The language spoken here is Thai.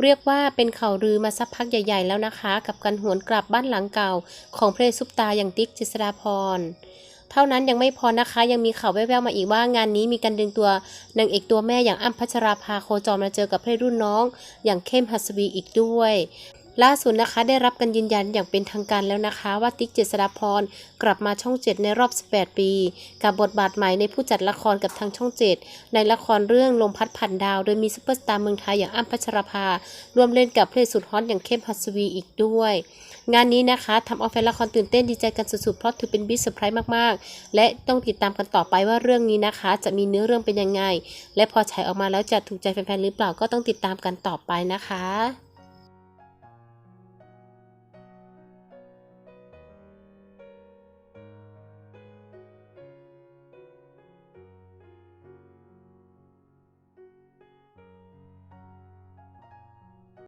เรียกว่าเป็นข่าวลือมาสักพักใหญ่ ๆ แล้วนะคะ กับการหวนกลับบ้านหลังเก่า ของเพลซุปตาอย่างติ๊กจิสราพรเท่านั้นยังไม่พอนะคะ ยังมีข่าวแว่วๆมาอีกว่างานนี้มีการดึงตัวนางเอกตัวแม่อย่างอ้ำพัชราภาโคจรมาเจอกับเพลงรุ่นน้อง อย่างเข้มหัสวีอีกด้วย ล่าสุดนะคะได้รับการยืนยันอย่างเป็นทางการแล้วนะคะ ว่าติ๊กเจษฎาพรกลับมาช่อง 7 ในรอบ 18 ปี กับบทบาทใหม่ในผู้จัดละครกับทางช่อง 7 ในละครเรื่องลมพัดผ่านดาว โดยมีซุปเปอร์สตาร์เมืองไทยอย่างอ้ำพัชรภาร่วมเล่นกับเพลงสุดฮอตอย่างเข้มหัสวีอีกด้วย งานนี้นะคะทำเอาแฟนละครตื่นเต้นดีใจกันสุดๆเพราะถือเป็นบิ๊กเซอร์ไพรส์มากๆ และต้องติดตามกันต่อไปว่าเรื่องนี้นะคะ จะมีเนื้อเรื่องเป็นยังไง และพอฉายออกมาแล้วจะถูกใจแฟนๆหรือเปล่าก็ต้องติดตามกันต่อไปนะคะ